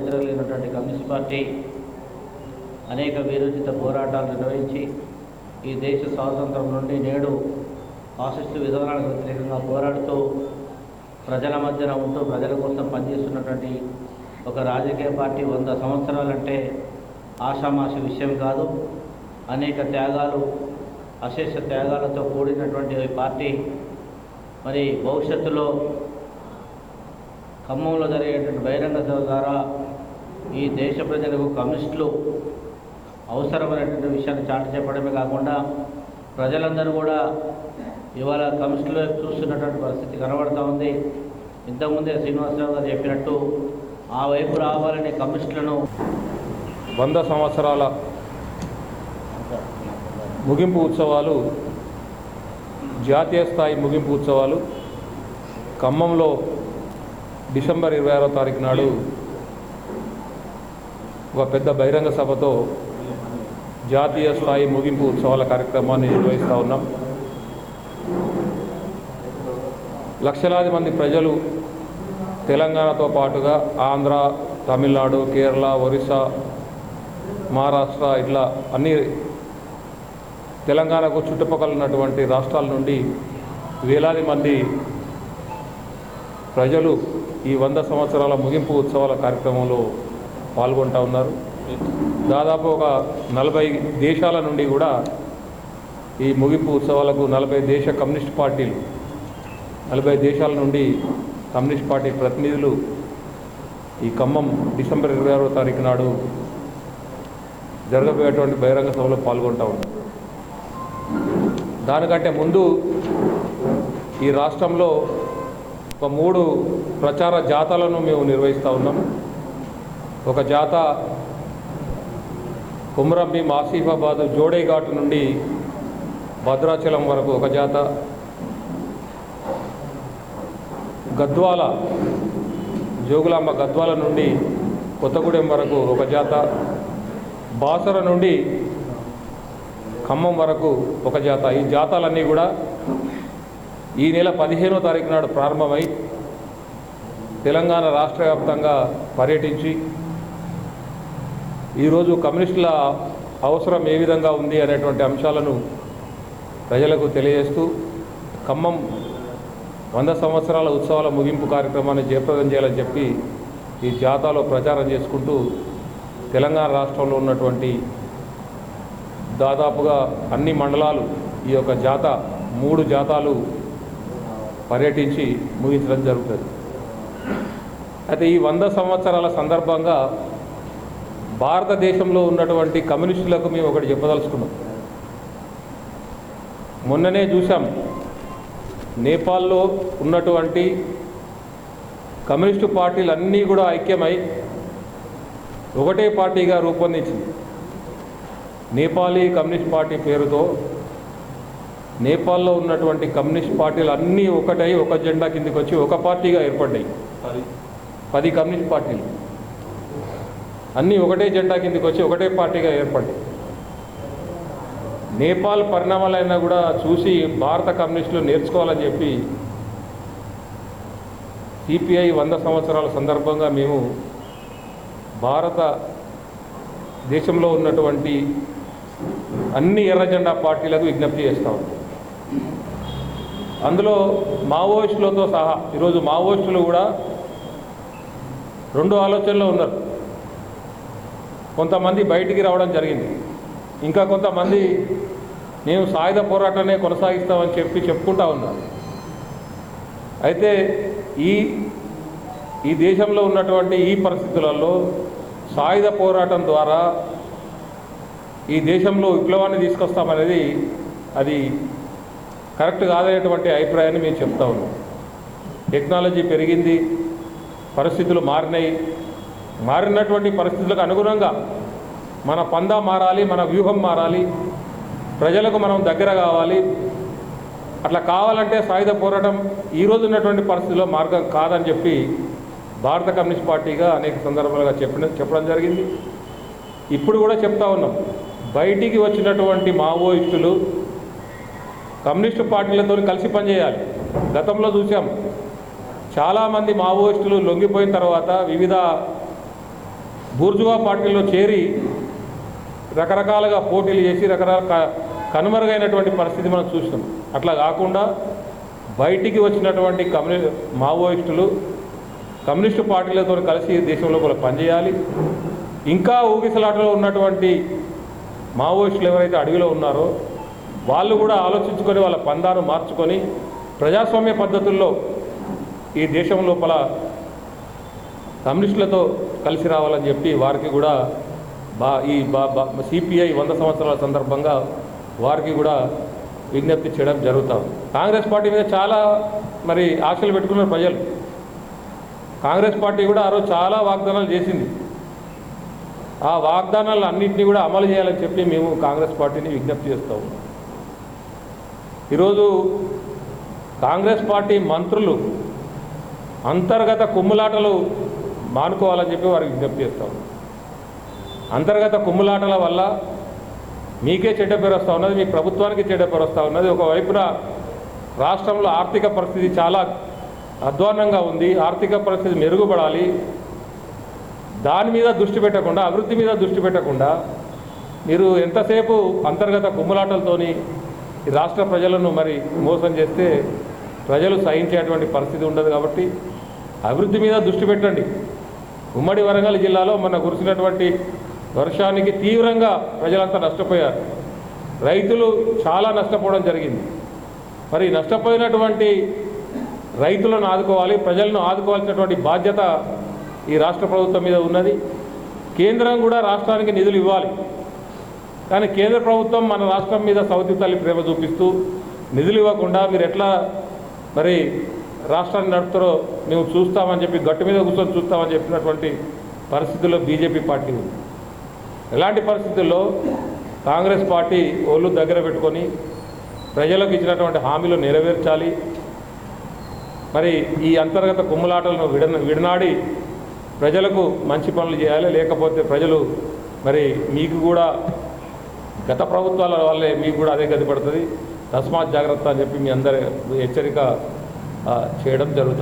చరిత్ర కలిగినటువంటి communist party అనేక వీరోచిత పోరాటాలు నిర్వహించి ఈ దేశ స్వాతంత్రం నుండి నేడు ఫాసిస్టు విధానాలకు వ్యతిరేకంగా పోరాడుతూ ప్రజల మధ్యన ఉంటూ ప్రజల కోసం పనిచేస్తున్నటువంటి ఒక రాజకీయ పార్టీ వంద సంవత్సరాలంటే ఆషామాషి విషయం కాదు. అనేక త్యాగాలు అశేష త్యాగాలతో కూడినటువంటి పార్టీ మరి భవిష్యత్తులో ఖమ్మంలో జరిగేటువంటి బహిరంగ సభ ద్వారా ఈ దేశ ప్రజలకు కమ్యూనిస్టులు అవసరమైనటువంటి విషయాన్ని చాటి చెప్పడమే కాకుండా ప్రజలందరూ కూడా ఇవాళ కమ్యూనిస్టుల వైపు చూస్తున్నటువంటి పరిస్థితి కనబడుతూ ఉంది. ఇంతకుముందే శ్రీనివాసరావు గారు చెప్పినట్టు ఆ వైపు రావాలనే కమ్యూనిస్టులను వంద సంవత్సరాల ముగింపు ఉత్సవాలు జాతీయ స్థాయి ముగింపు ఉత్సవాలు ఖమ్మంలో డిసెంబర్ ఇరవై ఆరో తారీఖు నాడు ఒక పెద్ద బహిరంగ సభతో జాతీయ స్థాయి ముగింపు ఉత్సవాల కార్యక్రమాన్ని నిర్వహిస్తూ ఉన్నాం. లక్షలాది మంది ప్రజలు తెలంగాణతో పాటుగా ఆంధ్ర తమిళనాడు కేరళ ఒరిస్సా మహారాష్ట్ర ఇట్లా అన్ని తెలంగాణకు చుట్టుపక్కల ఉన్నటువంటి రాష్ట్రాల నుండి వేలాది మంది ప్రజలు ఈ వంద సంవత్సరాల ముగింపు ఉత్సవాల కార్యక్రమంలో పాల్గొంటూ ఉన్నారు. దాదాపు ఒక నలభై దేశాల నుండి కూడా ఈ ముగింపు ఉత్సవాలకు నలభై దేశ కమ్యూనిస్ట్ పార్టీలు నలభై దేశాల నుండి కమ్యూనిస్ట్ పార్టీ ప్రతినిధులు ఈ ఖమ్మం డిసెంబర్ ఇరవై ఆరో తారీఖు నాడు జరగబోయేటువంటి బహిరంగ సభలో పాల్గొంటా ఉన్నారు. దానికంటే ముందు ఈ రాష్ట్రంలో ఒక మూడు ప్రచార జాతలను మేము నిర్వహిస్తూ ఉన్నాము. ఒక జాత కుమ్రంభీం ఆసిఫాబాద్ జోడేఘాట్ నుండి భద్రాచలం వరకు ఒక జాత. గద్వాల జోగులాంబ గద్వాల నుండి కొత్తగూడెం వరకు ఒక జాత. బాసర నుండి ఖమ్మం వరకు ఒక జాత. ఈ జాతాలన్నీ కూడా ఈ నెల పదిహేనో తారీఖు నాడు ప్రారంభమై తెలంగాణ రాష్ట్ర వ్యాప్తంగా పర్యటించి ఈరోజు కమ్యూనిస్టుల అవసరం ఏ విధంగా ఉంది అనేటువంటి అంశాలను ప్రజలకు తెలియజేస్తూ ఖమ్మం వంద సంవత్సరాల ఉత్సవాల ముగింపు కార్యక్రమాన్ని జయప్రదం చేయాలని చెప్పి ఈ జాతాలో ప్రచారం చేసుకుంటూ తెలంగాణ రాష్ట్రంలో ఉన్నటువంటి దాదాపుగా అన్ని మండలాలు ఈ యొక్క జాత మూడు జాతాలు పర్యటించి ముగించడం జరుగుతుంది. అయితే ఈ వంద సంవత్సరాల సందర్భంగా భారతదేశంలో ఉన్నటువంటి కమ్యూనిస్టులకు మేము ఒకటి చెప్పదలుచుకున్నాం. మొన్ననే చూసాం నేపాల్లో ఉన్నటువంటి కమ్యూనిస్టు పార్టీలు అన్నీ కూడా ఐక్యమై ఒకటే పార్టీగా రూపొందించింది. నేపాలీ కమ్యూనిస్ట్ పార్టీ పేరుతో నేపాల్లో ఉన్నటువంటి కమ్యూనిస్ట్ పార్టీలు అన్నీ ఒకటై ఒక జెండా కిందకి వచ్చి ఒక పార్టీగా ఏర్పడ్డాయి. పది. కమ్యూనిస్ట్ పార్టీలు. అన్నీ ఒకటే జెండా కిందకి వచ్చి ఒకటే పార్టీగా ఏర్పడ్డాయి. నేపాల్ పరిణామాలైనా కూడా చూసి భారత కమ్యూనిస్టులు నేర్చుకోవాలని చెప్పి సిపిఐ వంద సంవత్సరాల సందర్భంగా మేము భారత దేశంలో ఉన్నటువంటి అన్ని ఎర్ర జెండా పార్టీలకు విజ్ఞప్తి చేస్తాం అందులో మావోయిస్టులతో సహా ఈరోజు మావోయిస్టులు కూడా రెండు ఆలోచనలో ఉన్నారు. కొంతమంది బయటికి రావడం జరిగింది. ఇంకా కొంతమంది నేను సాయుధ పోరాటాన్ని కొనసాగిస్తామని చెప్పి చెప్పుకుంటా ఉన్నారు. అయితే ఈ ఈ దేశంలో ఉన్నటువంటి ఈ పరిస్థితులలో సాయుధ పోరాటం ద్వారా ఈ దేశంలో విప్లవాన్ని తీసుకొస్తామనేది అది కరెక్ట్ కాదనేటువంటి అభిప్రాయాన్ని మేము చెప్తా ఉన్నాం. టెక్నాలజీ పెరిగింది పరిస్థితులు మారినాయి. మారినటువంటి పరిస్థితులకు అనుగుణంగా మన పందా మారాలి మన వ్యూహం మారాలి ప్రజలకు మనం దగ్గర కావాలి. అట్లా కావాలంటే సాయుధ పోరాటం ఈ రోజు ఉన్నటువంటి పరిస్థితుల్లో మార్గం కాదని చెప్పి భారత కమ్యూనిస్ట్ పార్టీగా అనేక సందర్భాలుగా చెప్పిన చెప్పడం జరిగింది. ఇప్పుడు కూడా చెప్తా ఉన్నాం. బయటికి వచ్చినటువంటి మావోయిస్టులు కమ్యూనిస్టు పార్టీలతో కలిసి పనిచేయాలి. గతంలో చూసాం చాలామంది మావోయిస్టులు లొంగిపోయిన తర్వాత వివిధ బూర్జువా పార్టీల్లో చేరి రకరకాలుగా పోటీలు చేసి రకరకాల కనుమరుగైనటువంటి పరిస్థితి మనం చూసినాం అట్లా కాకుండా బయటికి వచ్చినటువంటి కమ్యూని మావోయిస్టులు కమ్యూనిస్టు పార్టీలతో కలిసి దేశంలో కూడా పనిచేయాలి. ఇంకా ఊగిసలాటలో ఉన్నటువంటి మావోయిస్టులు ఎవరైతే అడవిలో ఉన్నారో వాళ్ళు కూడా ఆలోచించుకొని వాళ్ళ పందాను మార్చుకొని ప్రజాస్వామ్య పద్ధతుల్లో ఈ దేశం లోపల కమ్యూనిస్టులతో కలిసి రావాలని చెప్పి వారికి కూడా బా ఈ బా సిపిఐ వంద సంవత్సరాల సందర్భంగా వారికి కూడా విజ్ఞప్తి చేయడం జరుగుతాం కాంగ్రెస్ పార్టీ మీద చాలా మరి ఆశలు పెట్టుకున్నారు ప్రజలు. కాంగ్రెస్ పార్టీ కూడా ఆ రోజు చాలా వాగ్దానాలు చేసింది. ఆ వాగ్దానాలు అన్నింటినీ కూడా అమలు చేయాలని చెప్పి మేము కాంగ్రెస్ పార్టీని విజ్ఞప్తి చేస్తాము ఈరోజు కాంగ్రెస్ పార్టీ మంత్రులు అంతర్గత కుమ్ములాటలు మానుకోవాలని చెప్పి వారికి విజ్ఞప్తి చేస్తాం అంతర్గత కుమ్ములాటల వల్ల మీకే చెడ్డ పేరు వస్తూ ఉన్నది మీ ప్రభుత్వానికి చెడ్డ పేరు వస్తూ ఉన్నది. ఒకవైపున రాష్ట్రంలో ఆర్థిక పరిస్థితి చాలా అధ్వాన్నంగా ఉంది ఆర్థిక పరిస్థితి మెరుగుపడాలి. దాని మీద దృష్టి పెట్టకుండా అభివృద్ధి మీద దృష్టి పెట్టకుండా మీరు ఎంతసేపు అంతర్గత కుమ్ములాటలతోని రాష్ట్ర ప్రజలను మరి మోసం చేస్తే ప్రజలు సహించేటువంటి పరిస్థితి ఉండదు కాబట్టి అభివృద్ధి మీద దృష్టి పెట్టండి. ఉమ్మడి వరంగల్ జిల్లాలో మన కురిసినటువంటి వర్షానికి తీవ్రంగా ప్రజలంతా నష్టపోయారు. రైతులు చాలా నష్టపోవడం జరిగింది. మరి నష్టపోయినటువంటి రైతులను ఆదుకోవాలి ప్రజలను ఆదుకోవాల్సినటువంటి బాధ్యత ఈ రాష్ట్ర ప్రభుత్వం మీద ఉన్నది. కేంద్రం కూడా రాష్ట్రానికి నిధులు ఇవ్వాలి. కానీ కేంద్ర ప్రభుత్వం మన రాష్ట్రం మీద సౌతి తల్లి ప్రేమ చూపిస్తూ నిధులు ఇవ్వకుండా మీరు ఎట్లా మరి రాష్ట్రాన్ని నడుపుతారో మేము చూస్తామని చెప్పి గట్టు మీద కూర్చొని చూస్తామని చెప్పినటువంటి పరిస్థితుల్లో బీజేపీ పార్టీ ఉంది. ఎలాంటి పరిస్థితుల్లో కాంగ్రెస్ పార్టీ ఒళ్ళు దగ్గర పెట్టుకొని ప్రజలకు ఇచ్చినటువంటి హామీలు నెరవేర్చాలి. మరి ఈ అంతర్గత కుమ్ములాటలను విడ విడనాడి ప్రజలకు మంచి పనులు చేయాలి. లేకపోతే ప్రజలు మరి మీకు కూడా గత ప్రభుత్వాల వల్లే మీకు కూడా అదే గది పడుతుంది. తస్మాత్ జాగ్రత్త అని చెప్పి మీ అందరి హెచ్చరిక చేయడం జరుగుతుంది.